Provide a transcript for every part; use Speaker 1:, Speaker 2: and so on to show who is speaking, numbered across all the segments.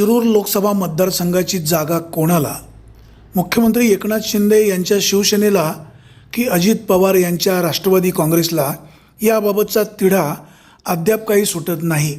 Speaker 1: शिरूर लोकसभा मतदारसंघाची जागा कोणाला? मुख्यमंत्री एकनाथ शिंदे यांच्या शिवसेनेला की अजित पवार यांच्या राष्ट्रवादी काँग्रेसला? याबाबतचा तिढा अद्याप काही सुटत नाही.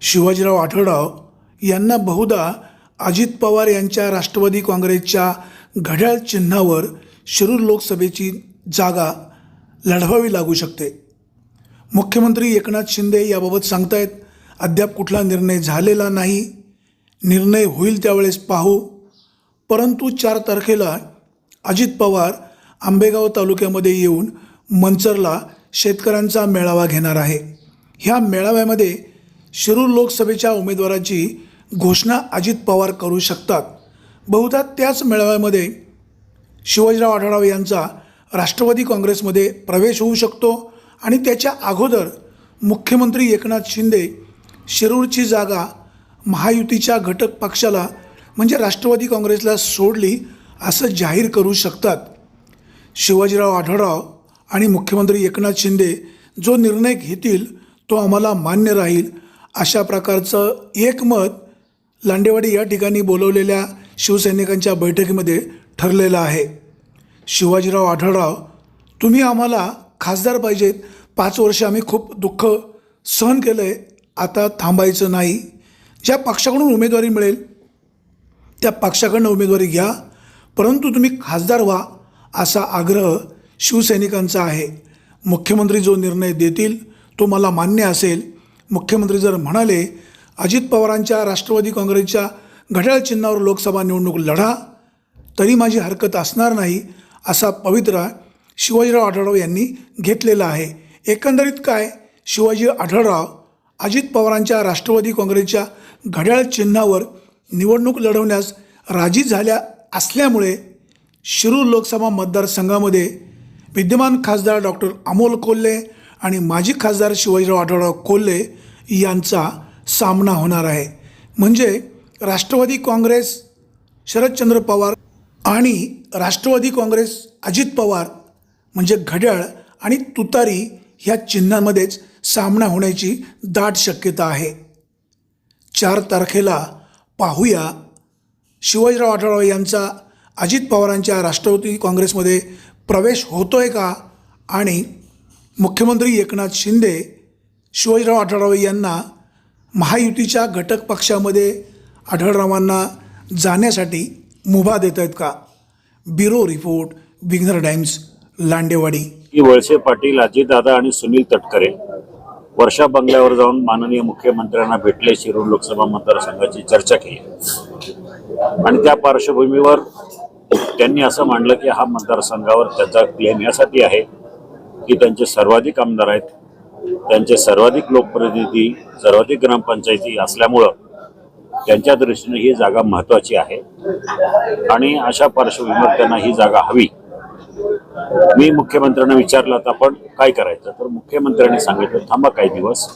Speaker 1: शिवाजीराव आठवडाव यांना बहुधा अजित पवार यांच्या राष्ट्रवादी काँग्रेसच्या घड्याळ चिन्हावर शिरूर लोकसभेची जागा लढवावी लागू शकते. मुख्यमंत्री एकनाथ शिंदे याबाबत सांगतायत अद्याप कुठला निर्णय झालेला नाही. निर्णय होईल त्यावेळेस पाहू. परंतु चार तारखेला अजित पवार आंबेगाव तालुक्यामध्ये येऊन मंचरला शेतकऱ्यांचा मेळावा घेणार आहे. ह्या मेळाव्यामध्ये शिरूर लोकसभेच्या उमेदवाराची घोषणा अजित पवार करू शकतात. बहुधा त्याच मेळाव्यामध्ये शिवाजीराव आढळराव यांचा राष्ट्रवादी काँग्रेसमध्ये प्रवेश होऊ शकतो आणि त्याच्या अगोदर मुख्यमंत्री एकनाथ शिंदे शिरूरची जागा महायुतीच्या घटक पक्षाला म्हणजे राष्ट्रवादी काँग्रेसला सोडली असं जाहीर करू शकतात. शिवाजीराव आढळराव आणि मुख्यमंत्री एकनाथ शिंदे जो निर्णय घेतील तो आम्हाला मान्य राहील अशा प्रकारचं एकमत लांडेवाडी या ठिकाणी बोलवलेल्या शिवसैनिकांच्या बैठकीमध्ये ठरलेलं आहे. शिवाजीराव आढळराव तुम्ही आम्हाला खासदार पाहिजेत. पाच वर्ष आम्ही खूप दुःख सहन केलं आहे आता थांबायचं नाही. ज्या पक्षाकडून उमेदवारी मिळेल त्या पक्षाकडनं उमेदवारी घ्या. परंतु तुम्ही खासदार व्हा असा आग्रह शिवसैनिकांचा आहे. मुख्यमंत्री जो निर्णय देतील तो मला मान्य असेल. मुख्यमंत्री जर म्हणाले अजित पवारांच्या राष्ट्रवादी काँग्रेसच्या घड्याळ चिन्हावर लोकसभा निवडणूक लढा तरी माझी हरकत असणार नाही असा पवित्रा शिवाजीराव आढळराव यांनी घेतलेला आहे. एकंदरीत काय? शिवाजी आढळराव अजित पवारांच्या राष्ट्रवादी काँग्रेसच्या घड्याळ चिन्हावर निवडणूक लढवण्यास राजी झाल्या असल्यामुळे शिरूर लोकसभा मतदारसंघामध्ये विद्यमान खासदार डॉक्टर अमोल कोल्हे आणि माजी खासदार शिवाजीराव आढळराव कोल्हे यांचा सामना होणार आहे. म्हणजे राष्ट्रवादी काँग्रेस शरदचंद्र पवार आणि राष्ट्रवादी काँग्रेस अजित पवार म्हणजे घड्याळ आणि तुतारी ह्या चिन्हामध्येच सामना होण्याची दाट शक्यता आहे. चार तारखेला पाहूया. शिवाजीराव आढळराव यांचा अजित पवारांच्या राष्ट्रवादी काँग्रेसमध्ये प्रवेश होतो आहे का? आणि मुख्यमंत्री एकनाथ शिंदे शिवाजीराव आढळराव यांना महायुतीच्या घटक पक्षामध्ये आढळरावांना जाण्यासाठी मुभा देत आहेत का? ब्युरो रिपोर्ट विग्नर टाइम्स लांडेवाडी.
Speaker 2: वळसे पाटील अजितदादा आणि सुनील तटकरे. वर्षा बंगल्यावर जाऊन माननीय मुख्यमंत्र्यांना भेटले शिरूर लोकसभा मतदारसंघाची चर्चा केली. आणि त्या पार्श्वभूमीवर त्यांनी असं मांडलं की हा मतदारसंघावर त्याचा क्लेम यासाठी आहे की त्यांचे सर्वाधिक आमदार आहेत. त्यांचे सर्वाधिक लोकप्रतिनिधी सर्वाधिक ग्रामपंचायती असल्यामुळं त्यांच्या दृष्टीने ही जागा महत्त्वाची आहे. आणि अशा पार्श्वभूमीवर त्यांना ही जागा हवी. मी मुख्यमंत्र्यांना विचारलं तर आपण काय करायचं? तर मुख्यमंत्र्यांनी सांगितलं थांबा काही दिवस.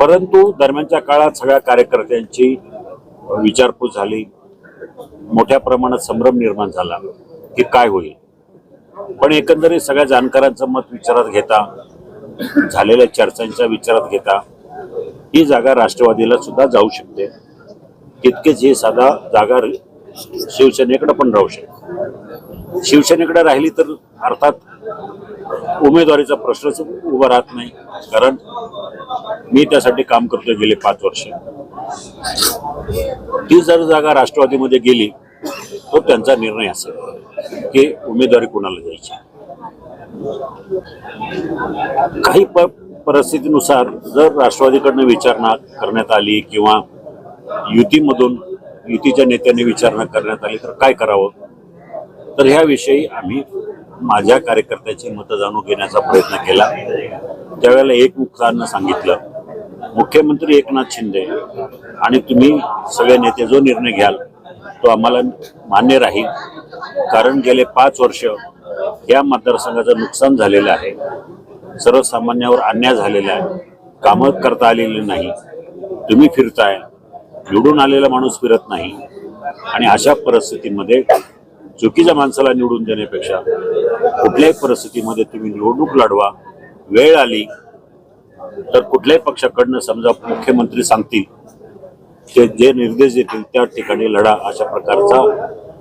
Speaker 2: परंतु दरम्यानच्या काळात सगळ्या कार्यकर्त्यांची विचारपूस झाली. मोठ्या प्रमाणात संभ्रम निर्माण झाला की काय होईल? पण एकंदरीत सगळ्या जाणकारांचं मत विचारात घेता झालेल्या चर्चांच्या विचारात घेता ही जागा राष्ट्रवादीला सुद्धा जाऊ शकते. तितकेच ही साधा जागा शिवसेनेकडे पण राहू शकते. शिवसेनेकडे राहिली तर अर्थात उमेदवारीचा प्रश्नच उभा राहत नाही. कारण मी त्यासाठी काम करतोय गेले पाच वर्ष. ती जर जागा राष्ट्रवादीमध्ये गेली तो त्यांचा निर्णय असेल की उमेदवारी कोणाला द्यायची. काही प परिस्थितीनुसार जर राष्ट्रवादीकडनं विचारणा करण्यात आली किंवा युतीमधून युतीच्या नेत्यांनी विचारणा करण्यात आली तर काय करावं? तर ह्याविषयी आम्ही माझ्या कार्यकर्त्याची मतं जाणून घेण्याचा प्रयत्न केला. त्यावेळेला एक मुखानं सांगितलं मुख्यमंत्री एकनाथ शिंदे आणि तुम्ही सगळे नेते जो निर्णय घ्याल तो आम्हाला मान्य राहील. कारण गेले पाच वर्ष या मतदारसंघाचं नुकसान झालेलं आहे. सर्वसामान्यावर अन्याय झालेला आहे. कामं करता आलेली नाही. तुम्ही फिरताय. निवडून आलेला माणूस फिरत नाही. आणि अशा परिस्थितीमध्ये चुकीच्या माणसाला निवडून देण्यापेक्षा कुठल्याही परिस्थितीमध्ये तुम्ही निवडणूक लढवा वेळ आली तर कुठल्याही पक्षाकडनं समजा मुख्यमंत्री सांगतील ते जे निर्देश देतील त्या ठिकाणी लढा अशा प्रकारचा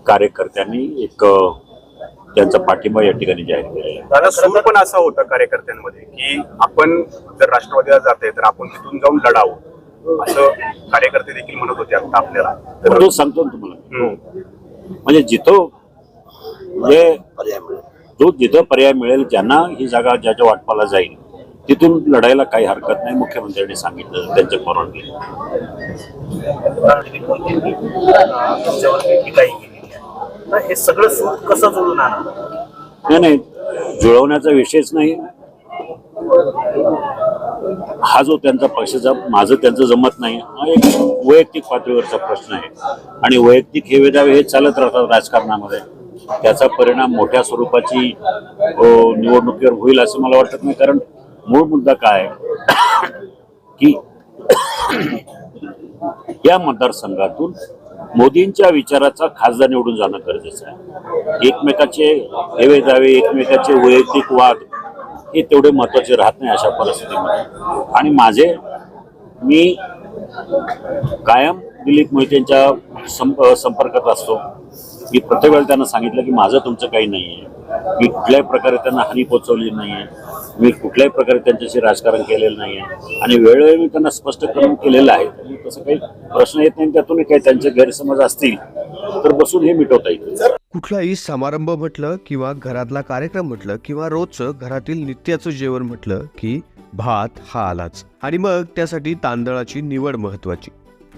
Speaker 2: कार्यकर्त्यांनी एक त्यांचा पाठिंबा या ठिकाणी जाहीर केलेला
Speaker 3: दादा सूर पण असा होता कार्यकर्त्यांमध्ये की आपण जर राष्ट्रवादीला जाते तर आपण तिथून जाऊन लढावं. असं कार्यकर्ते देखील म्हणत होते आता आपल्याला.
Speaker 2: सांगतो तुम्हाला. म्हणजे जिथं जे जो जिथं पर्याय मिळेल ज्यांना ही जागा ज्याच्या वाटपाला जाईल तिथून लढायला काही हरकत नाही मुख्यमंत्र्यांनी सांगितलं त्यांच्या परवानगी.
Speaker 4: हे सगळं सूट कसं जुळून आणणार
Speaker 2: नाही नाही जुळवण्याचा विषयच नाही. हा जो त्यांचा पक्षाचा माझं त्यांचं जमत नाही हा एक वैयक्तिक पातळीवरचा प्रश्न आहे. आणि वैयक्तिक हे वेदावे हे चालत राहतात राजकारणामध्ये. त्याचा परिणाम मोठ्या स्वरूपाची निवडणुकीवर होईल असं मला वाटत नाही. कारण मूळ मुद्दा काय की या मतदारसंघातून मोदींच्या विचाराचा खासदार निवडून जाणं गरजेचं आहे. एकमेकाचे हेवे दावे एकमेकाचे वैयक्तिक वाद हे तेवढे महत्त्वाचे राहत नाही अशा परिस्थितीमध्ये. आणि माझे मी कायम दिलीप मोहितेंच्या संप संपर्कात असतो. मी प्रत्येक वेळेला त्यांना सांगितलं की माझं तुमचं काही नाही आहे मी कुठल्याही प्रकारे त्यांना हानी पोचवली नाही आहे मी कुठल्याही प्रकारे त्यांच्याशी राजकारण केलेलं नाही आहे आणि वेळोवेळी मी त्यांना स्पष्ट करून केलेलं आहे. त्यामुळे तसं काही प्रश्न येत नाही त्यातून काही त्यांचे गैरसमज असतील तर बसून हे मिटवता येईल.
Speaker 5: कुठलाही समारंभ म्हटलं किंवा घरातला कार्यक्रम म्हटलं किंवा रोजचं घरातील नित्याचं जेवण म्हटलं की भात हा आलाच. आणि मग त्यासाठी तांदळाची निवड महत्वाची